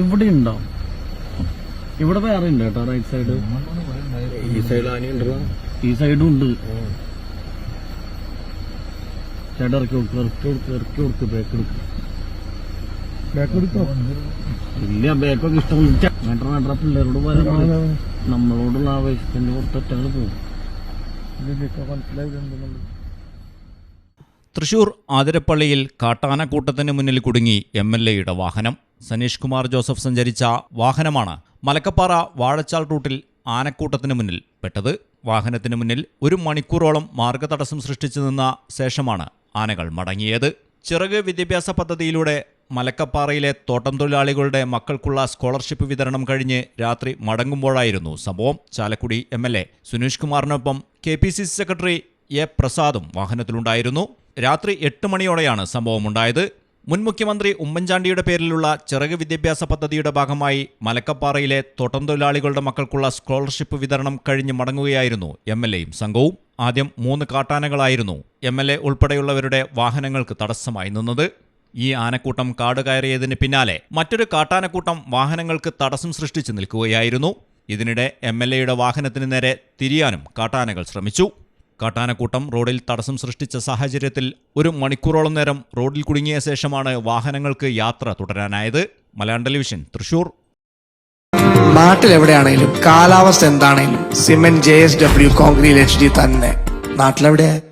ഇവിടെ ഉണ്ടോ? ഇവിടെ വേറെ ഉണ്ട് കേട്ടോ റൈറ്റ് സൈഡ് ഈ സൈഡ് ആനയുണ്ടോ ഈ സൈഡും ഉണ്ട്. ചേട്ടാ ഇറക്കി കൊടുക്കും ഇറക്കി കൊടുക്കുക ഇറക്കി കൊടുക്കുക ബാക്ക് എടുക്കുക ബാക്ക് എടുക്കോ ഇല്ല ബാക്കൊക്കെ ഇഷ്ടം വേണ്ട വേണ്ട പിള്ളേരോട് പറയാൻ നമ്മളോടുള്ള ആവേശത്തിന്റെ പുറത്തൊറ്റങ്ങൾ പോകും. തൃശൂർ ആതിരപ്പള്ളിയിൽ കാട്ടാനക്കൂട്ടത്തിന് മുന്നിൽ കുടുങ്ങി എം എൽ എയുടെ വാഹനം. സനീഷ് കുമാർ ജോസഫ് സഞ്ചരിച്ച വാഹനമാണ് മലക്കപ്പാറ വാഴച്ചാൽ റൂട്ടിൽ ആനക്കൂട്ടത്തിന് മുന്നിൽ പെട്ടത്. വാഹനത്തിന് മുന്നിൽ ഒരു മണിക്കൂറോളം മാർഗതടസ്സം സൃഷ്ടിച്ചു നിന്ന ശേഷമാണ് ആനകൾ മടങ്ങിയത്. ചിറക് വിദ്യാഭ്യാസ പദ്ധതിയിലൂടെ മലക്കപ്പാറയിലെ തോട്ടം തൊഴിലാളികളുടെ മക്കൾക്കുള്ള സ്കോളർഷിപ്പ് വിതരണം കഴിഞ്ഞ് രാത്രി മടങ്ങുമ്പോഴായിരുന്നു സംഭവം. Chalakudy M L A Suneesh കുമാറിനൊപ്പം K P C C secretary A പ്രസാദും വാഹനത്തിലുണ്ടായിരുന്നു. രാത്രി എട്ട് മണിയോടെയാണ് സംഭവം സംഭവമുണ്ടായത്. മുൻ മുഖ്യമന്ത്രി ഉമ്മൻചാണ്ടിയുടെ പേരിലുള്ള ചിറക് വിദ്യാഭ്യാസ പദ്ധതിയുടെ ഭാഗമായി മലക്കപ്പാറയിലെ തോട്ടം തൊഴിലാളികളുടെ മക്കൾക്കുള്ള സ്കോളർഷിപ്പ് വിതരണം കഴിഞ്ഞ് മടങ്ങുകയായിരുന്നു എം എൽ എയും സംഘവും. ആദ്യം മൂന്ന് കാട്ടാനകളായിരുന്നു എം എൽ എ ഉൾപ്പെടെയുള്ളവരുടെ വാഹനങ്ങൾക്ക് തടസ്സമായി നിന്നത്. ഈ ആനക്കൂട്ടം കാട് കയറിയതിന് പിന്നാലെ മറ്റൊരു കാട്ടാനക്കൂട്ടം വാഹനങ്ങൾക്ക് തടസ്സം സൃഷ്ടിച്ചു നിൽക്കുകയായിരുന്നു. ഇതിനിടെ എം എൽ എയുടെ വാഹനത്തിന് നേരെ തിരിയാനും കാട്ടാനകൾ ശ്രമിച്ചു. കാട്ടാനക്കൂട്ടം റോഡിൽ തടസ്സം സൃഷ്ടിച്ച സാഹചര്യത്തിൽ ഒരു മണിക്കൂറോളം നേരം റോഡിൽ കുടുങ്ങിയ ശേഷമാണ് വാഹനങ്ങൾക്ക് യാത്ര തുടരാനായത്. മലയാളം ടെലിവിഷൻ തൃശൂർ. നാട്ടിലെവിടെയാണെങ്കിലും കാലാവസ്ഥ എന്താണെങ്കിലും cement J S W concrete H D തന്നെ. നാട്ടിലെവിടെ